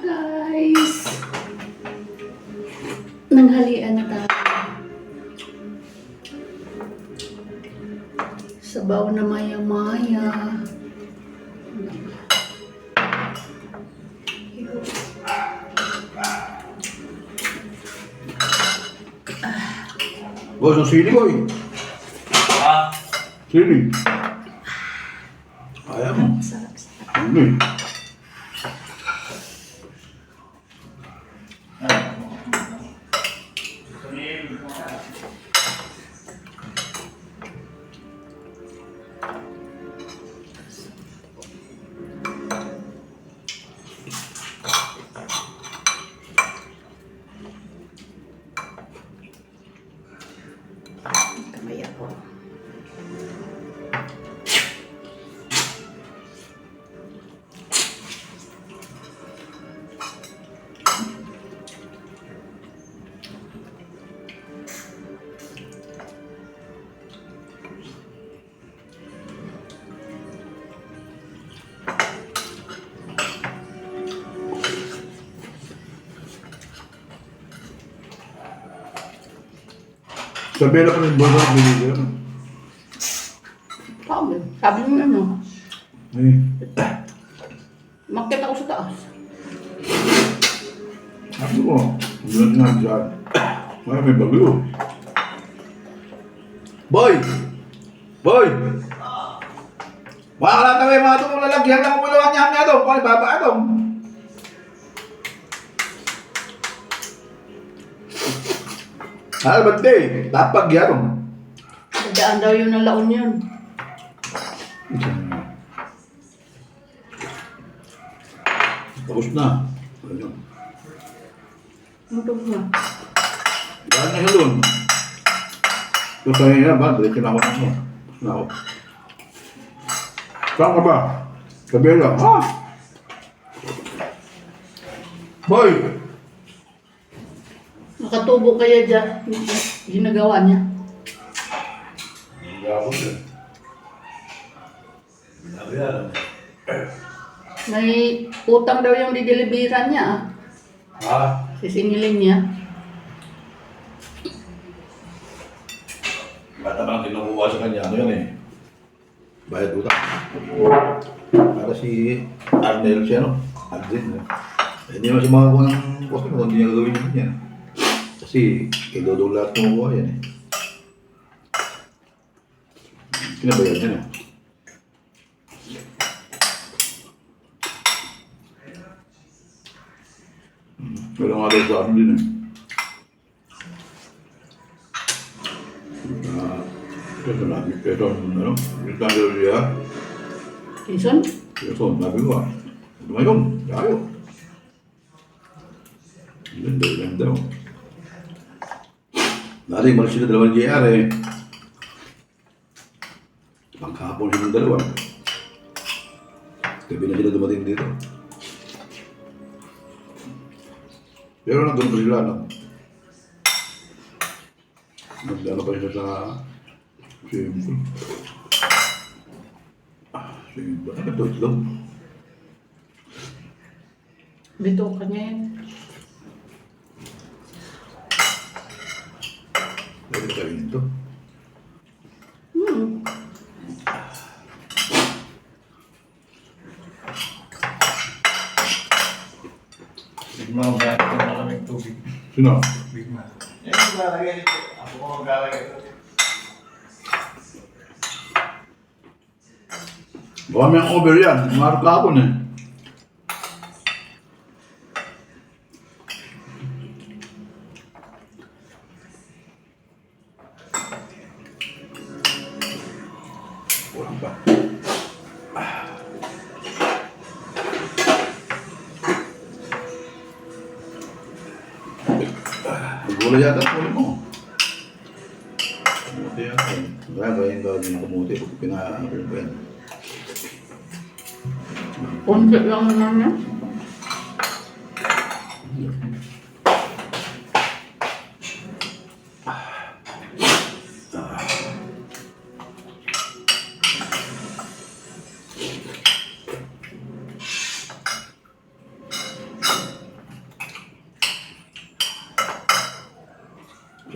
guys! Nanghalian na tayo. Sabaw na maya-maya. Boss, ang sili ko eh. Ah, Sili. Ayaw mo. Sarap sa Ano eh. Sabi na ko ng boss ang binigyan. Sabi, sabi mo ano, Eh. makita ko sa taas. Sabi ko, yun nga dyan. May may bagyo. Boy! Boy! Wala ka may mga itong lalagyan ng umulawan niya niya doon. Kung baba ito. Ah, ba't di? Tapag yan. Dadaan daw yun ng laon yun. Tapos na. Ayun. Ano to ba? Dahil na doon. Ito sa nga ba? Na ako na ako. Tapos na ako. Saan ka ba? Kabila. Ha? Boy! Nakatubo kaya dyan, ginagawa niya. Gabot eh. May utang daw yung dideliveran niya ah. Ha? Sisingilin niya. Bata bang kinukuha sa kanya? Ano yan eh? Bayad utang. Para si Arnel siya no? Arnel. Eh, Hindi naman siya makakuha ng customer hindi niya gagawin yun yan. Kasi idodong lahat kumukuha yan eh. Pinabayad niya na. Pero nga daw sa akin din eh. Ah, ito sa nabi, ito ang ano, ito ang gawin niya. Jason? Ito, nabi ko ah. Ngayon, tayo. Ganda, ganda. oh. Dati, malis sila dalawang JR eh. Pangkapon silang dalawa. Gabi na sila dumating dito. Pero nandun pa sila, no? Nagdala pa sila sa swimming pool. Ah, swimming pool. Ito? Bito ka niya yan. Cinema ಮಾಡಬೇಕು cinema big Vamos obedecer, marcar né? Porra, Gulay yata ang ulo mo. Eh. Kaya ba yung gawin ng kamuti pag pinaakil ko yan? Konti lang naman yan.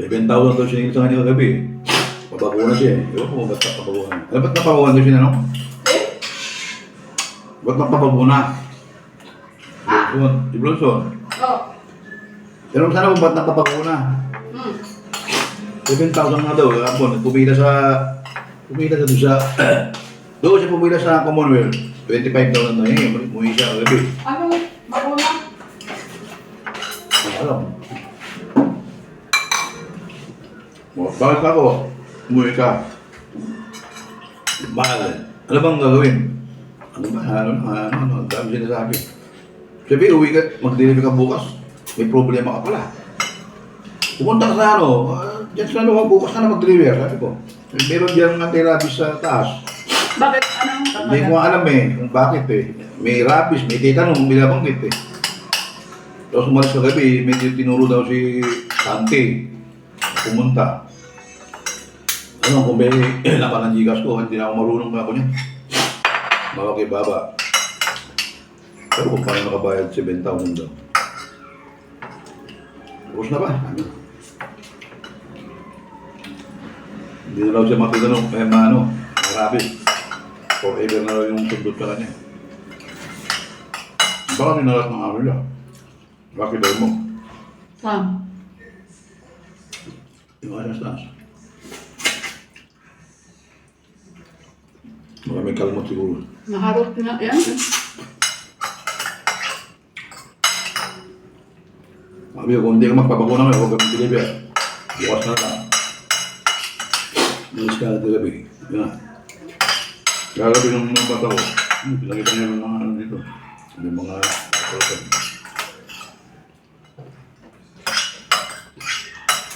7,000 daw siya sa kanya kagabi. Pabakuna siya eh. Ewan ko ba't napapabakuna. Alam ba't napapabakuna siya ano? Eh? Ba't napapabakuna? Ha? Blonson. Si Blonson. Oh. Pero sana kung ba't napapabakuna? Hmm. 7,000 nga daw. Kapon, pumila sa... Pumila sa doon sa... doon siya pumila sa Commonwealth. 25,000 na eh. Umuwi siya kagabi. Ano? Bakuna? Alam. Oh, bakit ako? Umuwi ka. Mahal. Ano bang gagawin? Ano ba? Ano, ano, ano, ang dami sinasabi. Sabi, uwi ka, mag-deliver ka bukas. May problema ka pala. Pumunta ka sa ano, uh, dyan sa ano, bukas ka na mag-deliver. Sabi ko, meron dyan ng anti-rabies sa taas. Bakit? Anong Hindi ko alam eh, kung bakit eh. May rabies, may titanong, may nabanggit eh. Tapos umalis sa gabi, may tinuro daw si Tante. Pumunta. Ano, kung may laban ng gigas ko, hindi na ako marunong ako niya. Bawa kay Baba. Pero kung paano nakabayad 7,000 daw. Tapos na ba? Ano? Hindi na daw siya matitanong, kaya maano, marabis. Forever na daw yung sundot sa kanya. Baka ninalat ng araw niya. Bakit daw mo? Sam. Yung. Baka may kalmot siguro. Naharot na yan. Sabi ko, kung hindi ka magpapakuna mo, huwag kang deliver. Bukas na lang. Malis ka gabi. Yun na. Gagabi ng mga bata ko. Pinakita niya ng mga ano dito. May mga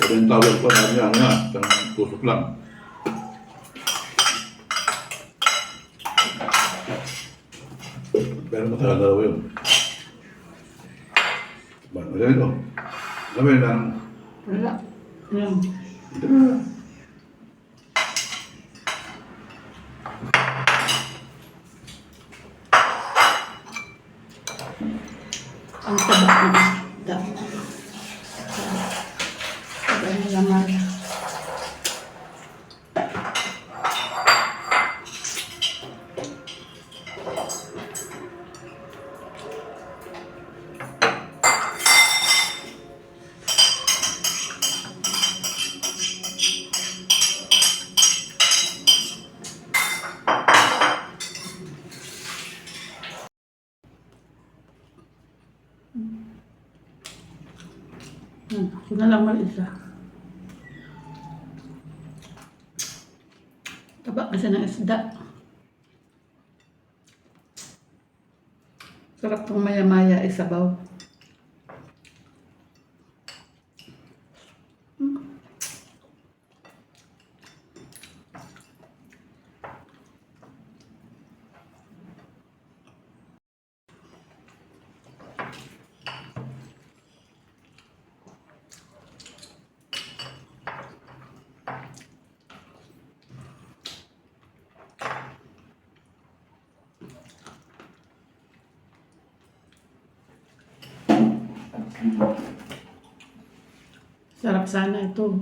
person. Seven towel pa, sabi niya, ano na, isang tusok lang. Pero matagal na daw yun. Ba, ano ito? Alam mo yun, ang Wala. Yan. Ang taba ng isda. Hmm, ako na lang mag-isa. Taba kasi ng isda. Sarap tong maya-maya isabaw. Sarap sana ito.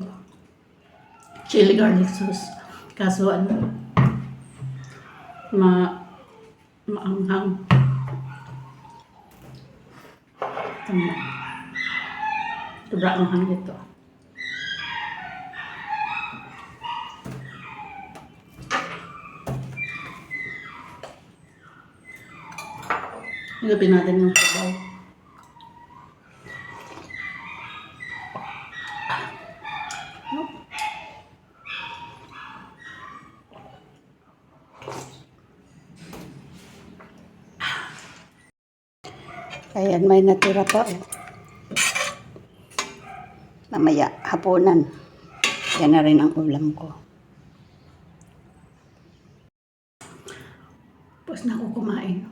Chili garlic sauce. Kaso ano, ma maanghang. Tama. Sobra anghang dito. Ilapin natin yung sabaw. May natira pa. Oh. Mamaya, hapunan. Yan na rin ang ulam ko. Tapos na ako kumain.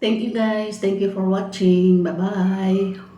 Thank you guys. Thank you for watching. Bye-bye.